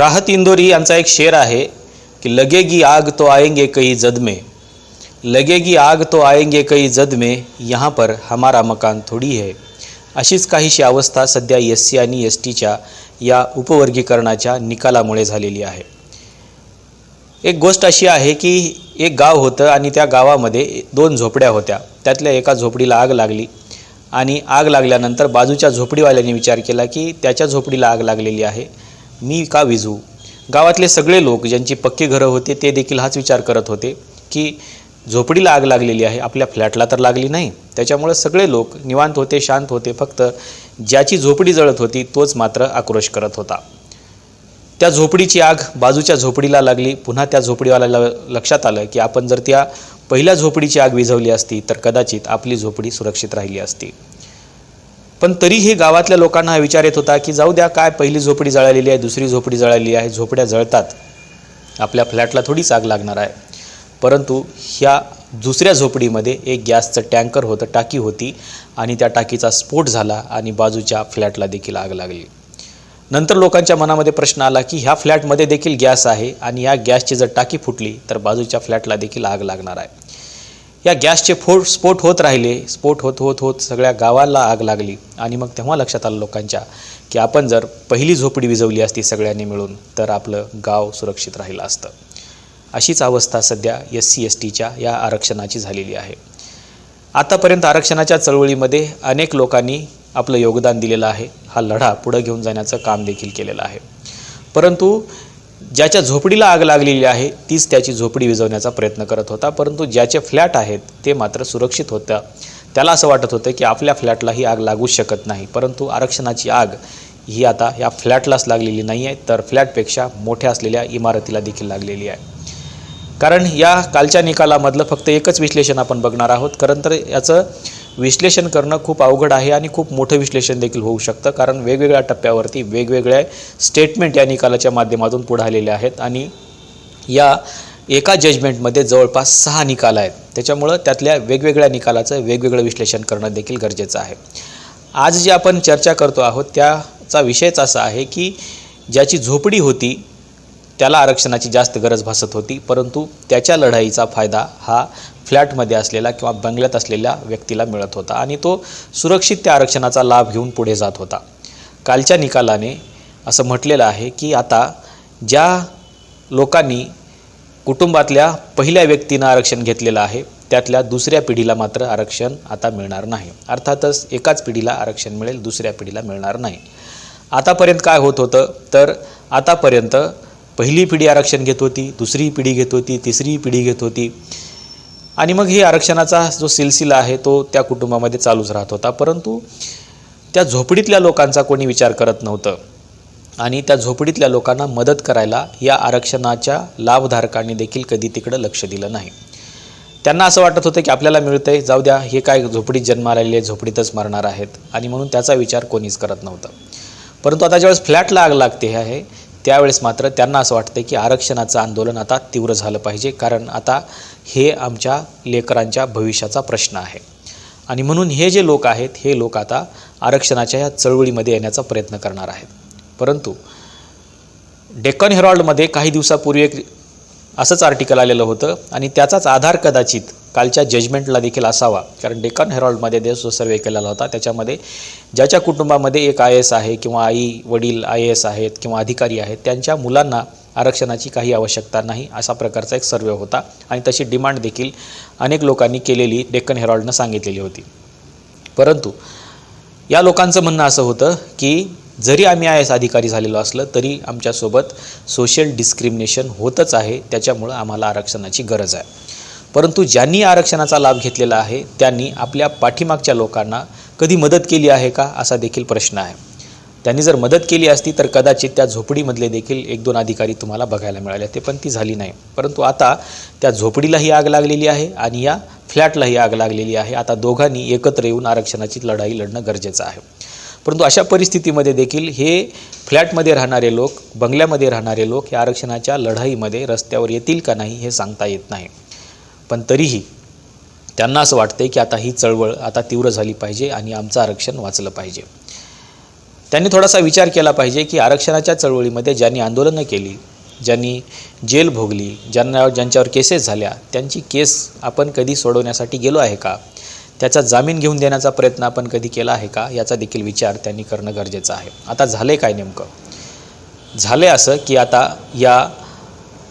राहत इंदोरी यांचा एक शेर आहे की लगेगी आग तो आएंगे कई जद में लगेगी आग तो आएंगे कई जद में यहाँ पर हमारा मकान थोडी है. अशीच काहीशी अवस्था सध्या एस सी आणि एस टीच्या या उपवर्गीकरणाच्या निकालामुळे झालेली आहे. एक गोष्ट अशी आहे की एक गाव होतं आणि त्या गावामध्ये दोन झोपड्या होत्या. त्यातल्या एका झोपडीला आग लागली आणि आग लागल्यानंतर बाजूच्या झोपडीवाल्याने विचार केला की त्याच्या झोपडीला आग लागलेली आहे. मी का विझू गावातले सगळे लोक ज्यांची पक्की घरं होते ते देखील हाच विचार करत होते की झोपडीला आग लागलेली आहे आपल्या फ्लॅटला तर लागली नाही. त्याच्यामुळे सगळे लोक निवांत होते शांत होते फक्त ज्याची झोपडी जळत होती तोच मात्र आक्रोश करत होता. त्या झोपडीची आग बाजूच्या झोपडीला लागली. पुन्हा त्या झोपडीवाल्याला लक्षात आलं की आपण जर त्या पहिल्या झोपडीची आग विझवली असती तर कदाचित आपली झोपडी सुरक्षित राहिली असती. पण तरीही गावातल्या लोकांना हा विचार येत होता की जाऊ द्या काय पहिली झोपडी जळालेली आहे दुसरी झोपडी जळालेली आहे झोपड्या जळतात. आपल्या फ्लॅटला थोडीच आग लागणार आहे. परंतु ह्या दुसऱ्या झोपडीमध्ये एक गॅसचं टँकर होतं टाकी होती आणि त्या टाकीचा स्फोट झाला आणि बाजूच्या फ्लॅटला देखील आग लागली. नंतर लोकांच्या मनामध्ये प्रश्न आला की ह्या फ्लॅटमध्ये देखील गॅस आहे आणि या गॅसची जर टाकी फुटली तर बाजूच्या फ्लॅटला देखील आग लागणार आहे. या गॅसचे फोड स्फोट होत राहिले. स्फोट होत होत होत सगळ्या गावाला आग लागली. आणि मग तेव्हा लक्षात आलं लोकांच्या की आपण जर पहिली झोपडी विझवली असती सगळ्यांनी मिळून तर आपलं गाव सुरक्षित राहिलं असतं. अशीच अवस्था सध्या एस सी एस टीच्या या आरक्षणाची झालेली आहे. आतापर्यंत आरक्षणाच्या चळवळीमध्ये अनेक लोकांनी आपलं योगदान दिलेलं आहे. हा लढा पुढं घेऊन जाण्याचं काम देखील केलेलं आहे. परंतु ज्याच्या झोपडीला आग लागलेली आहे तीच त्याची झोपडी विझवण्याचा प्रयत्न करत होता. परंतु ज्याचे फ्लॅट आहेत ते मात्र सुरक्षित होतं त्याला असं वाटत होतं की आपल्या फ्लॅटला ही आग लागूच शकत नाही. परंतु आरक्षणाची आग ही आता या फ्लॅटलाच लागलेली नाही आहे तर फ्लॅटपेक्षा मोठ्या असलेल्या इमारतीला देखील लागलेली आहे. कारण या कालच्या निकालामधलं फक्त एकच विश्लेषण आपण बघणार आहोत. कारण तर याचं विश्लेषण करणं खूप अवघड आहे आणि खूप मोठं विश्लेषण देखील होऊ शकतं. कारण वेगवेगळ्या टप्प्यावरती वेगवेगळ्या स्टेटमेंट या निकालाच्या माध्यमातून पुढे आलेल्या आहेत आणि या एका जजमेंटमध्ये जवळपास सहा निकाल आहेत. त्याच्यामुळं त्यातल्या वेगवेगळ्या निकालाचं वेगवेगळं विश्लेषण करणं देखील गरजेचं आहे. आज जे आपण चर्चा करतो आहोत त्याचा विषयच असा आहे की ज्याची झोपडी होती त्याला आरक्षणाची जास्त गरज भासत होती परंतु त्याच्या लढाईचा फायदा हा फ्लॅटमध्ये असलेला किंवा बंगल्यात असलेल्या व्यक्तीला मिळत होता आणि तो सुरक्षित त्या आरक्षणाचा लाभ घेऊन पुढे जात होता. कालच्या निकालाने असं म्हटलेलं आहे की आता ज्या लोकांनी कुटुंबातल्या पहिल्या व्यक्तीनं आरक्षण घेतलेलं आहे त्यातल्या दुसऱ्या पिढीला मात्र आरक्षण आता मिळणार नाही. अर्थातच एकाच पिढीला आरक्षण मिळेल दुसऱ्या पिढीला मिळणार नाही. आतापर्यंत काय होत होतं? तर आतापर्यंत पहिली पिढी आरक्षण घेत होती दुसरी पिढी घेत होती तिसरी पिढी घेत होती. आणि मग ही आरक्षणाचा जो सिलसिला आहे तो त्या कुटुंबामध्ये चालूच राहत होता. परंतु त्या झोपडीतल्या लोकांचा कोणी विचार करत नव्हतं. आणि त्या झोपडीतल्या लोकांना मदत करायला या आरक्षणाच्या लाभधारकांनी देखील कधी तिकडं लक्ष दिलं नाही. त्यांना असं वाटत होतं की आपल्याला मिळतं आहे जाऊ द्या हे काय झोपडीत जन्माला आलेले झोपडीतच मरणार आहेत. आणि म्हणून त्याचा विचार कोणीच करत नव्हतं. परंतु आता ज्यावेळेस फ्लॅटला आग लागते आहे त्यावेळेस मात्र त्यांना असं वाटतं की आरक्षणाचं आंदोलन आता तीव्र झालं पाहिजे कारण आता हे आमच्या लेकरांच्या भविष्याचा प्रश्न आहे. आणि म्हणून हे जे लोक आहेत हे लोक आता आरक्षणाच्या या चळवळीमध्ये येण्याचा प्रयत्न करणार आहेत. परंतु डेक्कन हेरॉल्डमध्ये काही दिवसापूर्वी एक असंच आर्टिकल आलेलं होतं. आणि त्याचाच आधार कदाचित कालच्या जजमेंटला देखील असावा. कारण डेक्कन हेरॉल्डमध्ये दे जो सर्वे केलेला होता. त्याच्यामध्ये ज्याच्या कुटुंबामध्ये एक आय एस आहे किंवा आई वडील आय एस आहेत किंवा अधिकारी आहेत त्यांच्या मुलांना आरक्षणाची काही आवश्यकता नाही असा प्रकारचा एक सर्वे होता. आणि तशी डिमांड देखील अनेक लोकांनी केलेली डेक्कन हेरॉल्डनं सांगितलेली होती. परंतु या लोकांचं म्हणणं असं होतं की जरी आम्ही आय एस अधिकारी झालेलो असलं तरी आमच्यासोबत सोशल डिस्क्रिमिनेशन होतच आहे. त्याच्यामुळं आम्हाला आरक्षणाची गरज आहे. परंतु ज्यांनी आरक्षणाचा लाभ घेतलेला आहे त्यांनी आपल्या पाठीमागच्या लोकांना कधी मदत केली आहे का असा देखील प्रश्न आहे. त्यांनी जर मदत केली असती तर कदाचित त्या झोपडीमधले देखील एक दोन अधिकारी तुम्हाला बघायला मिळाले ते पण ती झाली नाही. परंतु आता त्या झोपडीलाही आग लागलेली आहे आणि या फ्लॅटलाही आग लागलेली आहे. आता दोघांनी एकत्र येऊन आरक्षणाची लढाई लढणं गरजेचं आहे. परंतु अशा परिस्थितीमध्ये देखील हे फ्लॅटमध्ये राहणारे लोक बंगल्यामध्ये राहणारे लोक या आरक्षणाच्या लढाईमध्ये रस्त्यावर येतील का नाही हे सांगता येत नाही. पण तरीही त्यांना असं वाटतं की आता ही चळवळ आता तीव्र झाली पाहिजे आणि आमचं आरक्षण वाचलं पाहिजे. त्यांनी थोडासा विचार केला पाहिजे की आरक्षणाच्या चळवळीमध्ये ज्यांनी आंदोलनं केली ज्यांनी जेल भोगली ज्यांना ज्यांच्यावर केसेस झाल्या त्यांची केस आपण कधी सोडवण्यासाठी गेलो आहे का? त्याचा जामीन घेऊन देण्याचा प्रयत्न आपण कधी केला आहे का? याचा देखील विचार त्यांनी करणं गरजेचं आहे. आता झाले काय नेमकं? झाले असं की आता या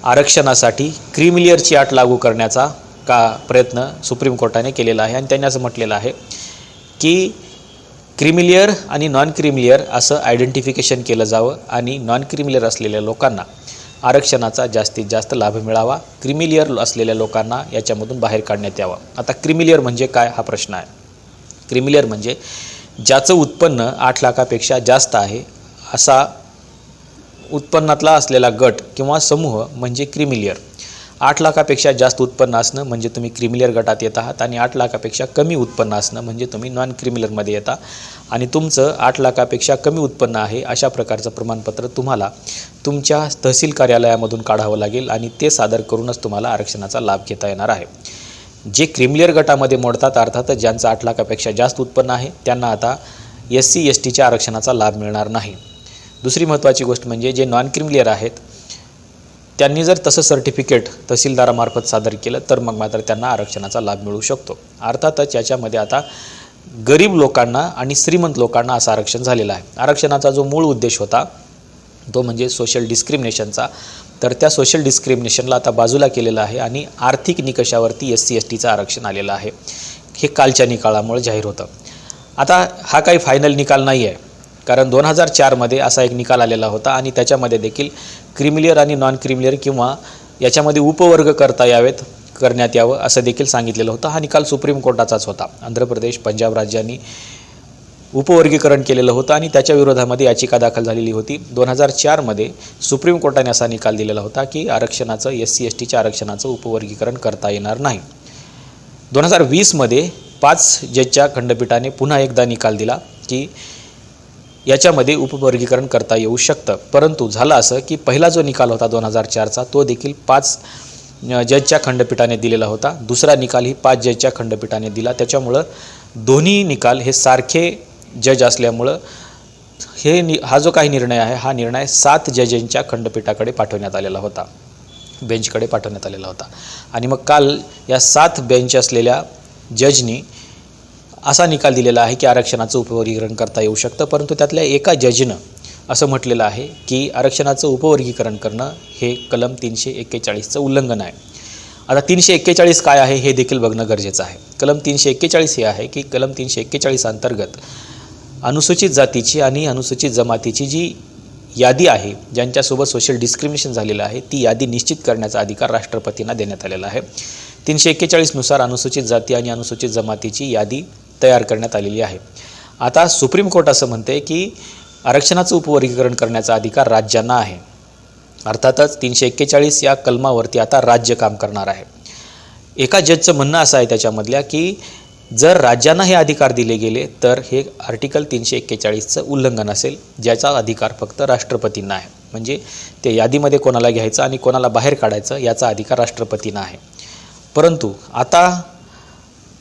आरक्षणासाठी क्रिमिलियरची अट लागू करण्याचा का प्रयत्न सुप्रीम कोर्टाने केलेला आहे आणि त्यांनी असं म्हटलेलं आहे की क्रिमिलियर आणि नॉन क्रिमिलियर असं आयडेंटिफिकेशन केलं जावं आणि नॉन क्रिमिलियर असलेल्या लोकांना आरक्षणाचा जास्तीत जास्त लाभ मिळावा. क्रिमिलियर असलेल्या लोकांना याच्यामधून बाहेर काढण्यात यावं. आता क्रिमिलियर म्हणजे काय? हा प्रश्न आहे. क्रिमिलियर म्हणजे ज्याचं उत्पन्न आठ लाखापेक्षा जास्त आहे असा उत्पन्नातला असलेला गट किंवा समूह म्हणजे क्रिमिलियर आठ लाखापेक्षा जास्त उत्पन्न असणं म्हणजे तुम्ही क्रिमिलियर गटात येत आहात आणि आठ लाखापेक्षा कमी उत्पन्न असणं म्हणजे तुम्ही नॉन क्रिमिलरमध्ये येता आणि तुमचं आठ लाखापेक्षा कमी उत्पन्न आहे अशा प्रकारचं प्रमाणपत्र तुम्हाला तुमच्या तहसील कार्यालयामधून काढावं लागेल आणि ते सादर करूनच तुम्हाला आरक्षणाचा लाभ घेता येणार आहे. जे क्रिमिलियर गटामध्ये मोडतात अर्थातच ज्यांचं आठ लाखापेक्षा जास्त उत्पन्न आहे त्यांना आता एस सी एस टीच्या आरक्षणाचा लाभ मिळणार नाही. दुसरी महत्त्वाची गोष्ट म्हणजे जे नॉन क्रिमिलियर आहेत त्यांनी जर तसं सर्टिफिकेट तहसीलदारामार्फत सादर केलं तर मग मात्र त्यांना आरक्षणाचा लाभ मिळू शकतो. अर्थातच याच्यामध्ये आता गरीब लोकांना आणि श्रीमंत लोकांना असं आरक्षण झालेलं आहे. आरक्षणाचा जो मूळ उद्देश होता तो म्हणजे सोशल डिस्क्रिमिनेशनचा तर त्या सोशल डिस्क्रिमिनेशनला आता बाजूला केलेलं आहे आणि आर्थिक निकषावरती एस सी एस टीचं आरक्षण आलेलं आहे. हे कालच्या निकालामुळे जाहीर होतं. आता हा काही फायनल निकाल नाही आहे कारण दोन हजार चारमध्ये असा एक निकाल आलेला होता आणि त्याच्यामध्ये देखील क्रिमिलियर आणि नॉन क्रिमिलियर किंवा याच्यामध्ये उपवर्ग करता यावेत करण्यात यावं असं देखील सांगितलेलं होतं. हा निकाल सुप्रीम कोर्टाचाच होता. आंध्र प्रदेश पंजाब राज्यांनी उपवर्गीकरण केलेलं होतं आणि त्याच्या विरोधामध्ये याचिका दाखल झालेली होती. दोन हजार चारमध्ये सुप्रीम कोर्टाने असा निकाल दिलेला होता की आरक्षणाचं एस सी एस टीच्या आरक्षणाचं उपवर्गीकरण करता येणार नाही. दोन हजार वीसमध्ये पाच जजच्या खंडपीठाने पुन्हा एकदा निकाल दिला की याच्यामध्ये उपवर्गीकरण करता येऊ शकतं. परंतु झालं असं की पहिला जो निकाल होता दोन हजार चारचा तो देखील पाच जजच्या खंडपीठाने दिलेला होता. दुसरा निकाल ही पाच जजच्या खंडपीठाने दिला. त्याच्यामुळं दोन्ही निकाल हे सारखे जज असल्यामुळं हे नि हा जो काही निर्णय आहे हा निर्णय सात जजेंच्या खंडपीठाकडे पाठवण्यात आलेला होता. बेंचकडे पाठवण्यात आलेला होता. आणि मग काल या सात बेंच असलेल्या जजनी असा निकाल दिलेला आहे की आरक्षणाचं उपवर्गीकरण करता येऊ शकतं परंतु त्यातल्या एका जजनं असं म्हटलेलं आहे की आरक्षणाचं उपवर्गीकरण करणं हे कलम तीनशे एक्केचाळीसचं उल्लंघन आहे. आता तीनशे एक्केचाळीस काय आहे हे देखील बघणं गरजेचं आहे. कलम तीनशे एक्केचाळीस हे आहे की कलम तीनशे एक्केचाळीस अंतर्गत अनुसूचित जातीची आणि अनुसूचित जमातीची जी यादी आहे ज्यांच्यासोबत सोशल डिस्क्रिमिनेशन झालेलं आहे ती यादी निश्चित करण्याचा अधिकार राष्ट्रपतींना देण्यात आलेला आहे. तीनशे एक्केचाळीसनुसार अनुसूचित जाती आणि अनुसूचित जमातीची यादी तयार करण्यात आलेली आहे. आता सुप्रीम कोर्ट असं म्हणते की आरक्षणाचं उपवर्गीकरण करण्याचा अधिकार राज्यांना आहे. अर्थातच तीनशे एक्केचाळीस या कलमावरती आता राज्य काम करणार आहे. एका जजचं म्हणणं असं आहे त्याच्यामधल्या की जर राज्यांना हे अधिकार दिले गेले तर हे आर्टिकल तीनशे एक्केचाळीसचं उल्लंघन असेल ज्याचा अधिकार फक्त राष्ट्रपतींना आहे. म्हणजे ते यादीमध्ये कोणाला घ्यायचं आणि कोणाला बाहेर काढायचं याचा अधिकार राष्ट्रपतींना आहे. परंतु आता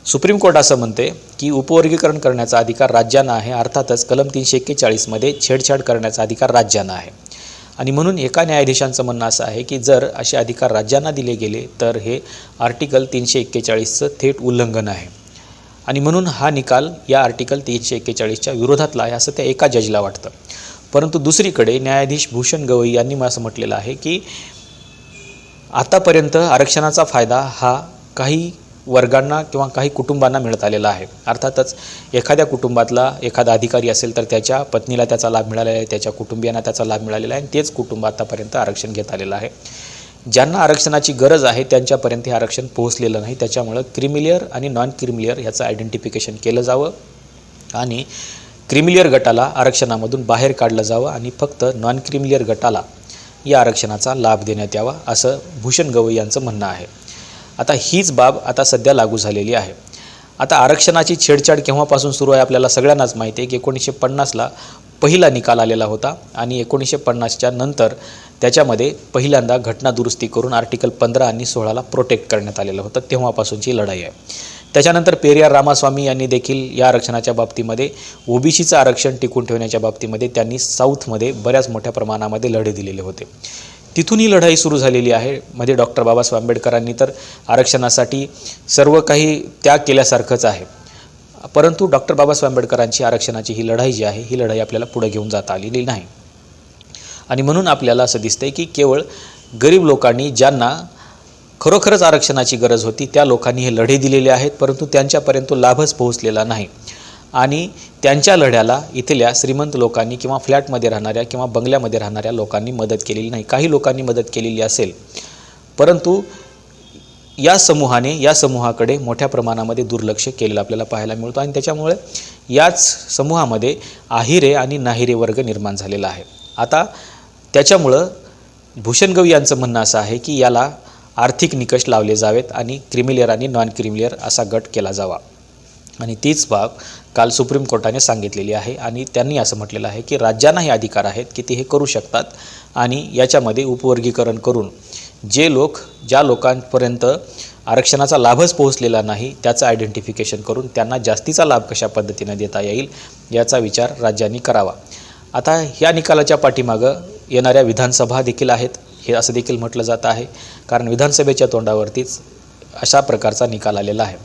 सुप्रीम कोर्ट असं म्हणते की उपवर्गीकरण करण्याचा अधिकार राज्यांना आहे अर्थातच कलम तीनशे एक्केचाळीसमध्ये छेडछाड करण्याचा अधिकार राज्यांना आहे. आणि म्हणून एका न्यायाधीशांचं म्हणणं असं आहे की जर असे अधिकार राज्यांना दिले गेले तर हे आर्टिकल तीनशे एक्केचाळीसचं थेट उल्लंघन आहे. आणि म्हणून हा निकाल या आर्टिकल तीनशे एक्केचाळीसच्या विरोधातला आहे असं त्या एका जजला वाटतं. परंतु दुसरीकडे न्यायाधीश भूषण गवई यांनी मला असं म्हटलेलं आहे की आतापर्यंत आरक्षणाचा फायदा हा काही वर्गांना किंवा काही कुटुंबांना मिळत आलेला आहे. अर्थातच एखाद्या कुटुंबातला एखादा अधिकारी असेल तर त्याच्या पत्नीला त्याचा लाभ मिळालेला आहे त्याच्या कुटुंबियांना त्याचा लाभ मिळालेला आहे आणि तेच कुटुंब आतापर्यंत आरक्षण घेत आलेलं आहे. ज्यांना आरक्षणाची गरज आहे त्यांच्यापर्यंत हे आरक्षण पोहोचलेलं नाही. त्याच्यामुळं क्रिमिलियर आणि नॉन क्रिमिलियर ह्याचं आयडेंटिफिकेशन केलं जावं आणि क्रिमिलियर गटाला आरक्षणामधून बाहेर काढलं जावं आणि फक्त नॉन क्रिमिलियर गटाला या आरक्षणाचा लाभ देण्यात यावा असं भूषण गवई यांचं म्हणणं आहे. आता हीच बाब आता सध्या लागू झालेली आहे. आता आरक्षणाची छेडछाड केव्हापासून सुरू आहे आपल्याला सगळ्यांनाच माहिती आहे की एकोणीसशे पन्नासला पहिला निकाल आलेला होता आणि एकोणीसशे पन्नासच्या नंतर त्याच्यामध्ये पहिल्यांदा घटना दुरुस्ती करून आर्टिकल पंधरा आणि सोळाला प्रोटेक्ट करण्यात आलेलं होतं तेव्हापासूनची लढाई आहे. त्याच्यानंतर पेरियार रामास्वामी यांनी देखील या आरक्षणाच्या बाबतीमध्ये ओबीसीचं आरक्षण टिकून ठेवण्याच्या बाबतीमध्ये त्यांनी साऊथमध्ये बऱ्याच मोठ्या प्रमाणामध्ये लढे दिलेले होते. तिथून ही लढाई सुरू झालेली आहे. मध्ये डॉक्टर बाबासाहेब आंबेडकरांनी तर आरक्षणासाठी सर्व काही त्याग केल्यासारखंच आहे. परंतु डॉक्टर बाबासाहेब आंबेडकरांची आरक्षणाची ही लढाई जी आहे ही लढाई आपल्याला पुढे घेऊन जाता आलेली नाही. आणि म्हणून आपल्याला असं दिसतंय की केवळ गरीब लोकांनी ज्यांना खरोखरच आरक्षणाची गरज होती त्या लोकांनी हे लढे दिलेले आहेत परंतु त्यांच्यापर्यंत लाभच पोहोचलेला नाही. आणि त्यांच्या लढ्याला इथल्या श्रीमंत लोकांनी किंवा फ्लॅटमध्ये राहणाऱ्या किंवा बंगल्यामध्ये राहणाऱ्या लोकांनी मदत केलेली नाही. काही लोकांनी मदत केलेली असेल परंतु या समूहाने या समूहाकडे मोठ्या प्रमाणामध्ये दुर्लक्ष केलेलं आपल्याला पाहायला मिळतं आणि त्याच्यामुळे याच समूहामध्ये आहिरे आणि नाहिरे वर्ग निर्माण झालेला आहे. आता त्याच्यामुळं भूषणगव यांचं म्हणणं असं आहे की याला आर्थिक निकष लावले जावेत आणि क्रिमिलेअर आणि नॉन क्रिमिलेअर असा गट केला जावा. आणि तीच बाब काल सुप्रीम कोर्टाने सांगितलेली आहे. आणि त्यांनी असं म्हटलेलं आहे की राज्यांना हे अधिकार आहेत की ते हे करू शकतात आणि याच्यामध्ये उपवर्गीकरण करून जे लोक ज्या लोकांपर्यंत आरक्षणाचा लाभच पोहोचलेला नाही त्याचं आयडेंटिफिकेशन करून त्यांना जास्तीचा लाभ कशा पद्धतीने देता येईल याचा विचार राज्यांनी करावा. आता ह्या निकालाच्या पाठीमागं येणाऱ्या विधानसभा देखील आहेत. हे असं देखील म्हटलं जात आहे. कारण विधानसभेच्या तोंडावरतीच अशा प्रकारचा निकाल आलेला आहे.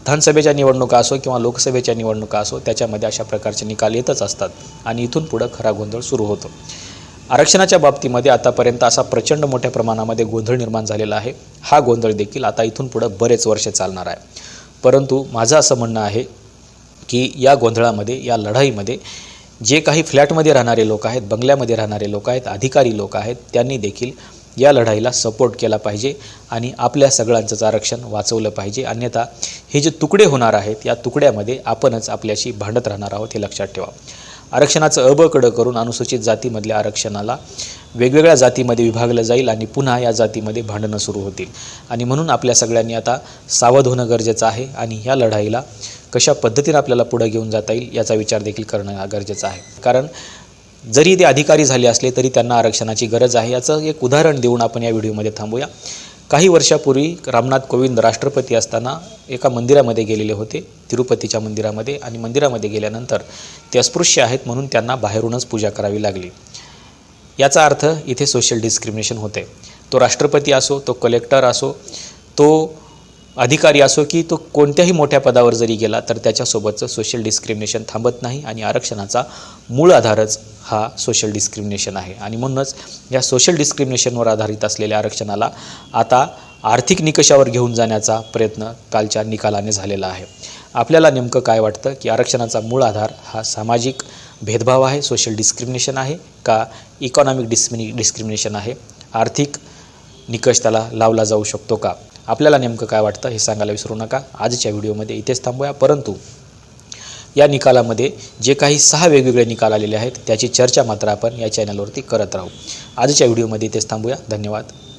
विधानसभेच्या निवडणुका असो किंवा लोकसभेच्या निवडणुका असो त्याच्यामध्ये अशा प्रकारचे निकाल येतच असतात. आणि इथून पुढं खरा गोंधळ सुरू होतो. आरक्षणाच्या बाबतीमध्ये आतापर्यंत असा प्रचंड मोठ्या प्रमाणामध्ये गोंधळ निर्माण झालेला आहे. हा गोंधळ देखील आता इथून पुढं बरेच वर्ष चालणार आहे. परंतु माझं असं म्हणणं आहे की या गोंधळामध्ये या लढाईमध्ये जे काही फ्लॅटमध्ये राहणारे लोक आहेत बंगल्यामध्ये राहणारे लोक आहेत अधिकारी लोक आहेत त्यांनी देखील या लढाईला सपोर्ट केला पाहिजे आणि आपल्या सगळ्यांचंच आरक्षण वाचवलं पाहिजे. अन्यथा हे जे तुकडे होणार आहेत या तुकड्यामध्ये आपणच आपल्याशी भांडत राहणार आहोत हे लक्षात ठेवा. आरक्षणाचं अबकडं करून अनुसूचित जातीमधल्या आरक्षणाला वेगवेगळ्या जातीमध्ये विभागलं जाईल आणि पुन्हा या जातीमध्ये भांडणं सुरू होतील. आणि म्हणून आपल्या सगळ्यांनी आता सावध होणं गरजेचं आहे आणि ह्या लढाईला कशा पद्धतीनं आपल्याला पुढं घेऊन जाता येईल याचा विचार देखील करणं गरजेचं आहे. कारण जरी ते अधिकारी झाले असले तरी त्यांना आरक्षणाची गरज आहे. याचं एक उदाहरण देऊन आपण या व्हिडिओमध्ये थांबूया. काही वर्षापूर्वी रामनाथ कोविंद राष्ट्रपती असताना एका मंदिरामध्ये गेलेले होते तिरुपतीच्या मंदिरामध्ये आणि मंदिरामध्ये गेल्यानंतर ते अस्पृश्य आहेत म्हणून त्यांना बाहेरूनच पूजा करावी लागली. याचा अर्थ इथे सोशल डिस्क्रिमिनेशन होते. तो राष्ट्रपती असो तो कलेक्टर असो तो अधिकारी असो की तो कोणत्याही मोठ्या पदावर जरी गेला तर त्याच्यासोबतचं सोशल डिस्क्रिमिनेशन थांबत नाही आणि आरक्षणाचा मूळ आधारच हा सोशल डिस्क्रिमिनेशन आहे. आणि म्हणूनच या सोशल डिस्क्रिमिनेशनवर आधारित असलेल्या आरक्षणाला आता आर्थिक निकषावर घेऊन जाण्याचा प्रयत्न कालच्या निकालाने झालेला आहे. आपल्याला नेमकं काय वाटतं की आरक्षणाचा मूळ आधार हा सामाजिक भेदभाव आहे सोशल डिस्क्रिमिनेशन आहे का इकॉनॉमिक डिस्मि डिस्क्रिमिनेशन आहे? आर्थिक निकष त्याला लावला जाऊ शकतो का? आपल्याला नेमकं काय वाटतं हे सांगायला विसरू नका. आजच्या व्हिडिओमध्ये इथेच थांबूया. परंतु या निकालामध्ये जे काही सहा वेगवेगळे निकाल आलेले आहेत त्याची चर्चा मात्र आपण या चॅनलवरती करत राहू. आजच्या व्हिडिओमध्ये इथेच थांबूया. धन्यवाद.